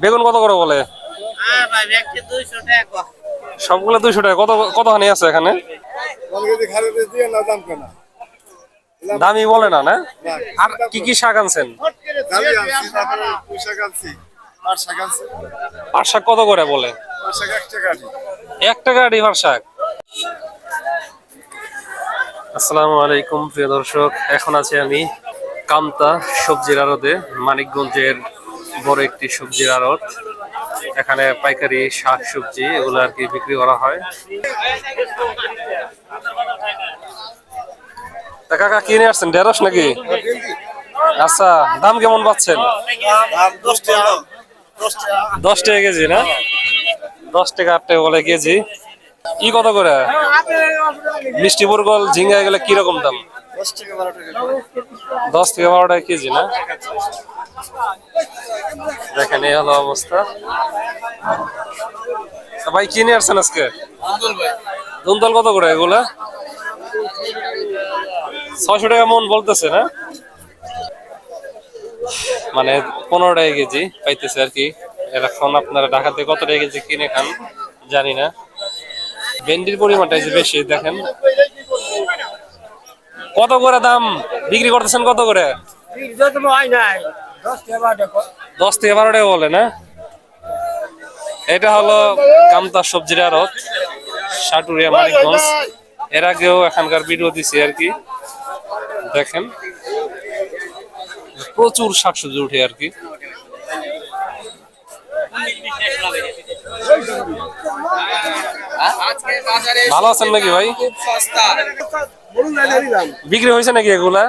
বেগুন কত করে বলে? সবগুলো দুইশো টাকা। কত কতখানি আছে এখানে? দামি বলে না না? আর কি কি শাক আনছেন? পাট শাক কত করে বলে? এক টাকা আড়ি পাট শাক। আসসালামু আলাইকুম প্রিয় দর্শক। এখন আছি আমি কামতা সবজির আড়তে মানিকগঞ্জের বড় একটি সবজির আড়ত। এখানে পাইকারি শাক সবজি এগুলো আর কি বিক্রি করা হয়। কাকা কিনে আসছেন? ঢেঁড়স নাকি? আচ্ছা দাম কেমন পাচ্ছেন? দশ টাকা কেজি, না? দশ টাকা আট টাকা বলে কেজি। কি কত করে? মিষ্টি বরগল, ঝিঙ্গা, এগুলো কীরকম দাম? দশ থেকে বারো টাকা কেজি, না? দেখেন এই হলো অবস্থা। ভাই কিনে আসছেন আজকে? দুন্দল কত করে এগুলা? ছয়শো টাকা মন বলতেছে না? মানে পনেরো টাকা কেজি পাইতেছে আর কি। এখন আপনারা ঢাকাতে কত টাকা কেজি কিনে খান জানি না। ভেন্ডির পরিমাণটা যে বেশি দেখেন। কত করে দাম? বিক্রি করতেছেন কত করে? দশ থেকে বারো টাকা বলে না? এটা হলো কামতা সবজির আড়ত সাটুরিয়া মানিকগঞ্জ। এর আগেও এখানকার ভিডিও দিছি আর কি। দেখেন প্রচুর শাকসবজি উঠে আর কি। ভালো আছেন নাকি ভাই? বিক্রি হয়েছে নাকি এগুলা?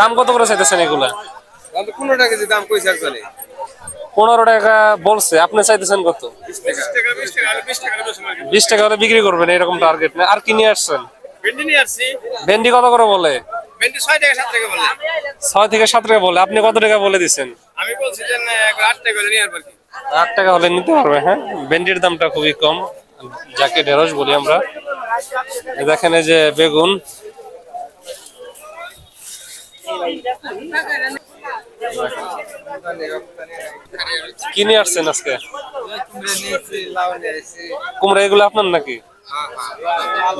দাম কত করে চাইতেছেন এগুলা? পনেরো টাকা দাম কইছে একজনে। পনেরো টাকা বলছে আপনি চাইতেছেন কত? বিশ টাকা হলে বিক্রি করবেন এরকম টার্গেট না। আর কি নিয়ে আসছেন? ভেন্ডি কত করে বলে? ছয় থেকে সাত টাকা বলে। আপনি কত টাকা বলে দিচ্ছেন আমি বলছি যে আট টাকা হলে নিতে পারবে হ্যাঁ? ভেন্ডির দামটা খুবই কম যাকে ঢেঁড়স বলি আমরা। দেখেন এই যে বেগুন কি নিয়ে আসছেন আজকে? কুমড়া এগুলো আপনার নাকি?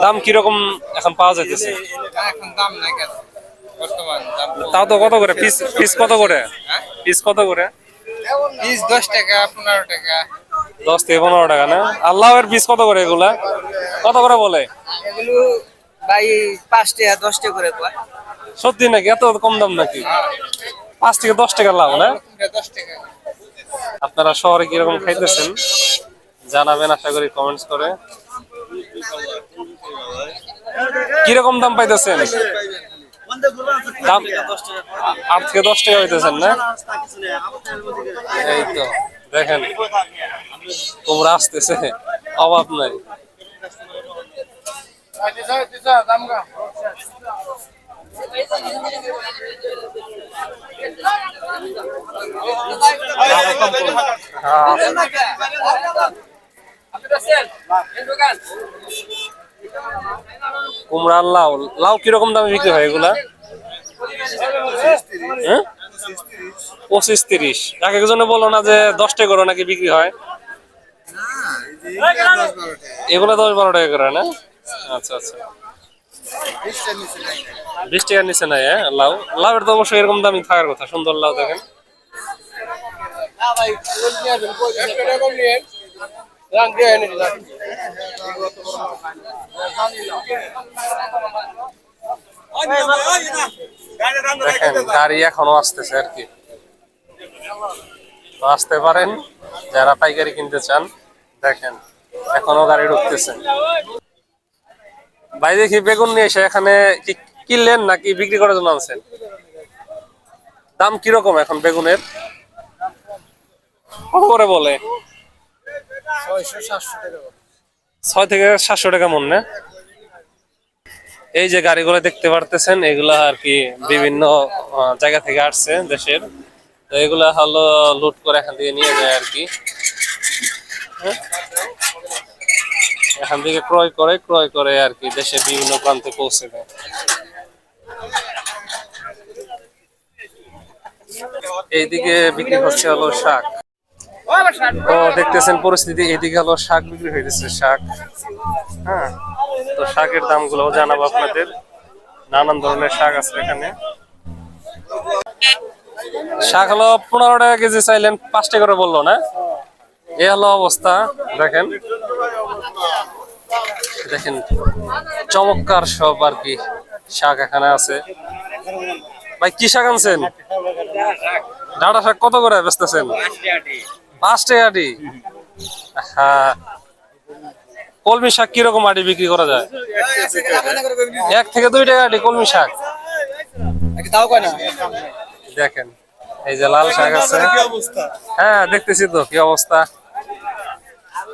দাম কীরকম এখন পাওয়া যাইতেছে? তাও তো কত করে? পিস পিস কত করে? পিস কত করে? পিস দশ টাকা দশ থেকে পনেরো টাকা না? আল্লাহের পিস কত করে এগুলা? কত করে বলে? ভাই পাঁচ টাকা দশ টাকা করে কয়। সত্যি নাকি? এত কম দাম নাকি? পাঁচ থেকে দশ টাকা লাভ, না? দশ টাকা আপনারা শহরে কীরকম খাইতেছেন? জানাবেন, আশা করি কমেন্টস করে। কীরকম দাম পাইতেছেন? দাম আট থেকে দশ টাকা পাইতেছেন, না? এই তো, দেখেন। তোমরা আসতেছে, অভাব নাই। কুমড়ার লাউ। লাউ কীরকম দামে বিক্রি হয় এগুলা? হ্যাঁ? পঁচিশ তিরিশ। এক একজনে বলো না যে দশটা করে নাকি বিক্রি হয়? এগুলো দশ বারো টাকা করে, না? আচ্ছা আচ্ছা। বিশ টাকার নিচে নাই হ্যাঁ? লাউ, লাউয়ের তো অবশ্যই এরকম দামি থাকার কথা, সুন্দর লাউ দেখেন। দেখেন, গাড়ি এখনও আসতেছে আর কি। আসতে পারেন, যারা পাইকারি কিনতে চান, দেখেন, এখনও গাড়ি ঢুকতেছে। ভাই দেখি বেগুন নিয়ে এসে এখানে কি কিনলেন নাকি বিক্রি করার জন্য আনছেন? দাম কীরকম এখন বেগুনের? কত করে বলে? ছয় থেকে সাতশো টাকা মন, না? এই যে গাড়িগুলো দেখতে পারতেছেন, এগুলা আর কি বিভিন্ন জায়গা থেকে আসছে দেশের। তো এগুলা হলো লুট করে এখান থেকে নিয়ে যায় আর কি। হ্যাঁ? এখান থেকে ক্রয় করে ক্রয় করে আর কি দেশের বিভিন্ন প্রান্তে পৌঁছে দেয়। এইদিকে বিক্রি হচ্ছে হলো শাক। তো দেখতেছেন পরিস্থিতি, এইদিকে হলো শাক বিক্রি হইতেছে, শাক। হ্যাঁ তো শাকের দামগুলো জানাব আপনাদের। নানান ধরনের শাক আছে এখানে। শাক হলো পনেরো টাকা কেজি চাইলেন পাঁচ টাকা করে বলল না? এ হলো অবস্থা, দেখেন। দেখেন, চমৎকার সব আর কি শাক এখানে আছে। ভাই, কি শাক আনছেন? ডাটা শাক কত করে বেচতেছেন? পাঁচ টাকা আটি। হ্যাঁ কলমি শাক কীরকম আটি বিক্রি করা যায়? এক থেকে দুই টাকা আটি কলমি শাক। দেখেন, এই যে লাল শাক আছে। হ্যাঁ দেখতেছি তো, কি অবস্থা?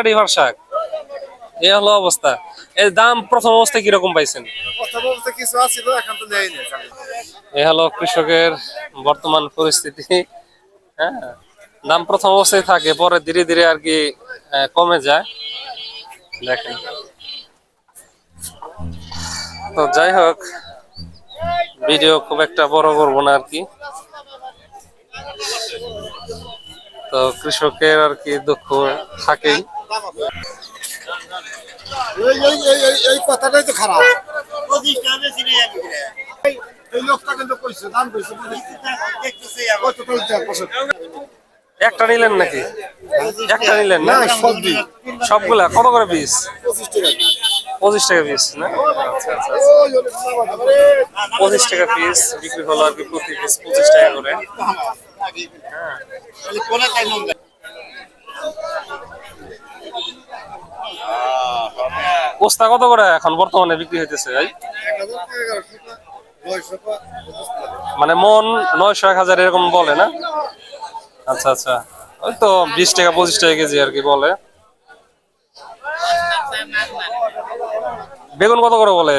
আটি পাট শাক এ হলো অবস্থা। এর দাম প্রথম অবস্থায় কীরকম পাইছেন? এ হলো কৃষকের বর্তমান পরিস্থিতি। হ্যাঁ দাম প্রথম অবস্থায় থাকে পরে ধীরে ধীরে আর কি কমে যায়। দেখেন। তো যাই হোক ভিডিও খুব একটা বড় করব না আর কি। তো কৃষকের আর কি দুঃখ থাকেই এই কথাটাই তো খারাপ একটা নিলেন নাকি একটা নিলেন না সবজি সবগুলা কত করে পিস পঁচিশ টাকা পিস না আচ্ছা আচ্ছা পঁচিশ টাকা পিস বিক্রি হলো আর কি প্রতি পিস পঁচিশ টাকা করে পোস্তা কত করে এখন বর্তমানে বিক্রি হইতেছে ভাই। মানে মন নয়শো এক হাজার এরকম বলে না? আচ্ছা আচ্ছা। ওই তো বিশ টাকা পঁচিশ টাকা কেজি আর কি বলে। বেগুন কত করে বলে?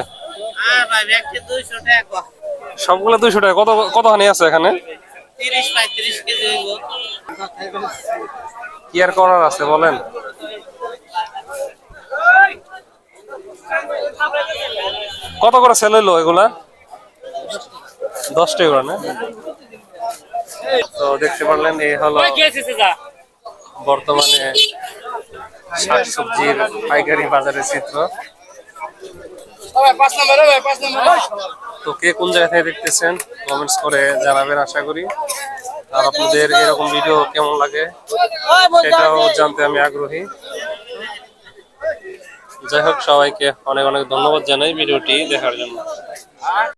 সবগুলো দুইশো টাকা। কত কতখানি আছে এখানে? তিরিশ পঁয়ত্রিশ কেজি কি আর করার আছে বলেন? কত করে সেল হইল এগুলা? দশ টাকা করে না? তো দেখতে পারলেন এই হলো বর্তমানে শাকসবজির পাইকারি বাজারের চিত্র। পাঁচ নম্বর পাঁচ নম্বর। তো কে কোন জায়গা থেকে দেখতেছেন কমেন্টস করে জানাবেন আশা করি। আর আপনাদের এরকম ভিডিও কেমন লাগে, সেটাও জানতে আমি আগ্রহী। যাই হোক, সবাইকে অনেক অনেক ধন্যবাদ জানাই ভিডিওটি দেখার জন্য।